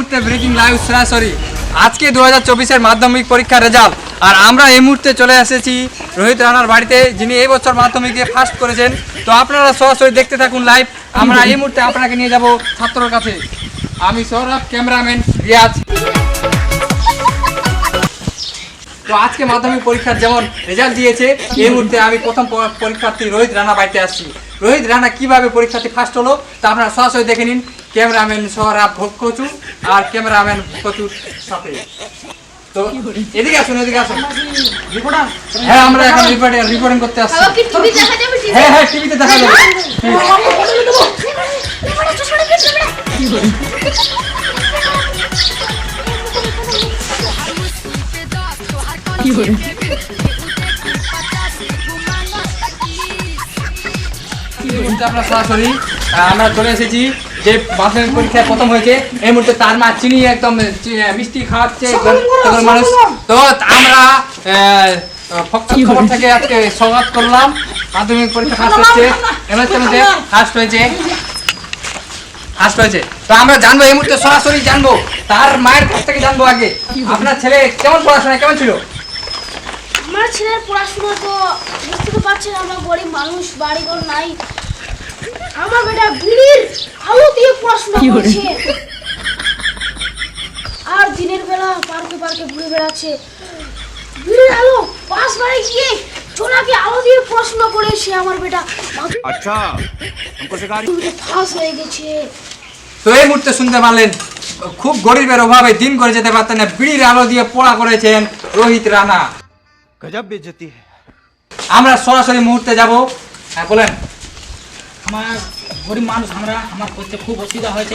মুহূর্তে breaking live সরাসরি আজকে দু হাজার চব্বিশের মাধ্যমিক পরীক্ষার রেজাল্ট আর আমরা এই মুহূর্তে চলে এসেছি রোহিত রানার বাড়িতে, যিনি এই বছর মাধ্যমিক ফার্স্ট করেছেন। তো আপনারা সরাসরি দেখতে থাকুন লাইভ আমরা এই মুহূর্তে আপনাকে নিয়ে যাব ছাত্রর কাছে। আমি সৌরভ, ক্যামেরাম্যান রিয়াজ। তো আজকে মাধ্যমিক পরীক্ষার যেমন রেজাল্ট দিয়েছে, এই মুহূর্তে আমি প্রথম পরীক্ষার্থী রোহিত রানা বাড়িতে আসছি। রোহিত রানা কীভাবে পরীক্ষার্থী ফার্স্ট হলো, তা আপনারা সরাসরি দেখে নিন। ক্যামেরাম্যান সহরাব কচু আর ক্যামেরাম্যান কচুর সাথে। তো এদিকে আসুন এদিকে আসুন। হ্যাঁ আমরা এখন রিপোর্টিং রিপোর্টিং করতে আসছি। হ্যাঁ হ্যাঁ টিভিতে দেখা যাবে। আমরা সরাসরি আমরা চলে এসেছি যে মাধ্যমিক পরীক্ষায় প্রথম হয়েছে এই মুহূর্তে তার মা চিনি একদম মিষ্টি খাওয়াচ্ছে তখন মানুষ তো আমরা খবর থেকে আজকে স্বাগত করলাম। মাধ্যমিক পরীক্ষা ফার্স্ট হচ্ছে এবার মধ্যে ফার্স্ট হয়েছে। ফার্স্ট হয়েছে। তো আমরা জানব এই মুহূর্তে সরাসরি জানব তার মায়ের কাছ থেকে জানব আগে। আপনার ছেলে কেমন পড়াশোনা কেমন ছিল? আমার ছেলের পড়াশোনা তো বুঝতে তো পারছেন আমরা গরিব মানুষ বাড়ি ঘর নাই। আমার বেটা বিড়ির আলো দিয়ে প্রশ্ন করছে। আর দিনের বেলা পার্কে পার্কে ঘুরে বেড়াচ্ছে। বিড়ির আলো পাশ মারে গিয়ে সোনাকে আলো দিয়ে প্রশ্ন করেছে আমার বেটা আচ্ছা ফাঁস হয়ে গেছে। তো এই মুহূর্তে শুনতে পারলেন খুব গরিবের অভাবে দিন করে যেতে পারতেন না বিড়ির আলো দিয়ে পড়া করেছেন রোহিত রানা। গজব বেজতি আমরা সরাসরি মুহূর্তে যাব। হ্যাঁ বলেন। আমার গরিব মানুষ আমরা আমার করতে খুব অসুবিধা হয়েছে।